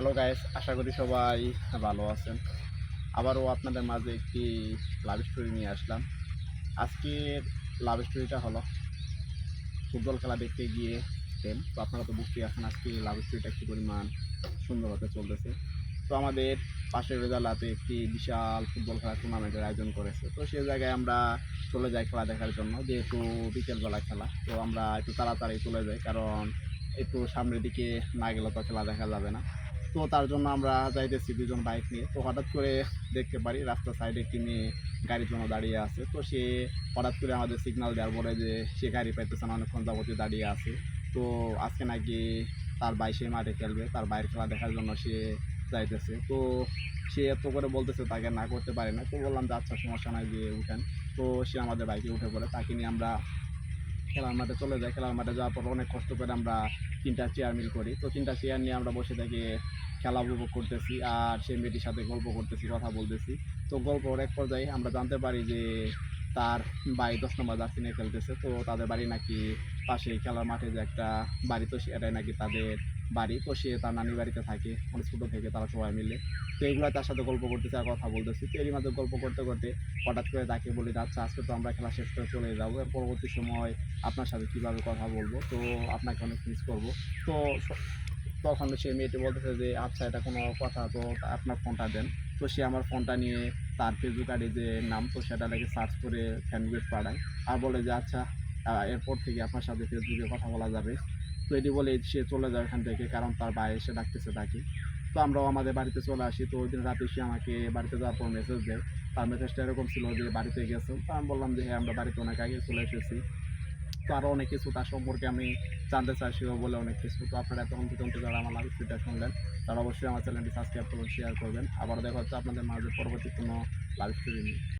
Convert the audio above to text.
Hello guys আশা করি সবাই ভালো আছেন। আবারও আপনাদের মাঝে একটি লাভ স্টোরি নিয়ে আসলাম। আজকের লাভ স্টোরিটা হলো ফুটবল খেলা দেখতে গিয়ে তেল তো আপনারা তো বুঝতেই আছেন আজকে লাভ স্টোরিটা কী পরিমাণ সুন্দর হতে চলতেছে। তো আমাদের পাশের রেজালাতে একটি বিশাল ফুটবল খেলা টুর্নামেন্টের আয়োজন করেছে। তো সেই জায়গায় আমরা চলে যাই খেলা দেখার জন্য, যেহেতু বিকেলবেলা খেলা। তো আমরা একটু তাড়াতাড়ি চলে যাই, কারণ একটু সামনের দিকে না গেলে তো খেলা দেখা যাবে না। তো তার জন্য আমরা যাইতেছি দুজন বাইক নিয়ে। তো হঠাৎ করে দেখতে পারি রাস্তার সাইডে একটি মেয়ে গাড়ির জন্য দাঁড়িয়ে আছে। তো সে হঠাৎ করে আমাদের সিগনাল দেওয়ার পরে যে সে গাড়ি পাইতেছে না, অনেকক্ষণ যাবতীয় দাঁড়িয়ে আছে। তো আজকে নাকি তার ভাই সে মাঠে খেলবে, তার বাইরের খেলা দেখার জন্য সে যাইতেছে। তো সে এত করে বলতেছে, তাকে না করতে পারে না। তো বললাম যে আচ্ছা সমস্যা নাই যে উঠেন। তো সে আমাদের বাইকে উঠে পড়ে। তাকে নিয়ে আমরা খেলার মাঠে চলে যায়, খেলার মাঠে যাওয়ার পর অনেক কষ্ট করে আমরা তিনটা চেয়ার মিল করি। তো তিনটা চেয়ার নিয়ে আমরা বসে থেকে খেলা উপভোগ করতেছি আর সেই মেয়েটির সাথে গল্প করতেছি, কথা বলতেছি। তো গল্পর এক পর্যায়ে আমরা জানতে পারি যে তার বাড়ি দশ নম্বর জার্সি নিয়ে খেলতেছে। তো তাদের বাড়ি নাকি পাশে খেলার মাঠে যে একটা বাড়ি, তো সেটাই নাকি তাদের বাড়ি। তো সে তার নানির বাড়িতে থাকে অনেক ছোটো থেকে তারা সবাই মিলে। তো এগুলো তার সাথে গল্প করতেছে আর কথা বলতেছি। তো এরই মাঝে গল্প করতে করতে হঠাৎ করে তাকে বলি আচ্ছা আজকে তো আমরা খেলা শেষ করে চলে যাব। এর পরবর্তী সময় আপনার সাথে কীভাবে কথা বলব? তো আপনাকে অনেক মিস করব। তো তখন সে মেয়েটি বলতেছে যে আচ্ছা এটা কোনো কথা, তো আপনার ফোনটা দেন। তো সে আমার ফোনটা নিয়ে তার ফেসবুক আইডি যে নাম, তো সেটা নাকি সার্চ করে ফ্যান রিকোয়েস্ট পাঠায়। আর বলে যে আচ্ছা এরপর থেকে আপনার সাথে ফেসবুকে কথা বলা যাবে। এটি বলে সে চলে যায় এখান থেকে কারণ তার বাইরে এসে ডাকতেছে তাকে। তো আমরাও আমাদের বাড়িতে চলে আসি। তো ওই দিন রাতে সে আমাকে বাড়িতে যাওয়ার পর মেসেজ দেয়। তার মেসেজটা এরকম ছিল যে, বাড়িতে গেছো? তো আমি বললাম যে হ্যাঁ আমরা বাড়িতে অনেক আগে চলে এসেছি। তো আরও অনেক কিছু তার সম্পর্কে আমি জানতে চাই সেও বলে অনেক কিছু। তো আপনারা এতক্ষণ পর্যন্ত যারা আমার লাইভ ফিডটা শুনলেন, তারা অবশ্যই আমার চ্যানেলটি সাবস্ক্রাইব করবেন শেয়ার করবেন। আবার দেখা হচ্ছে আপনাদের মাঝে পরবর্তী কোনো লাইভ স্টোরি নিয়ে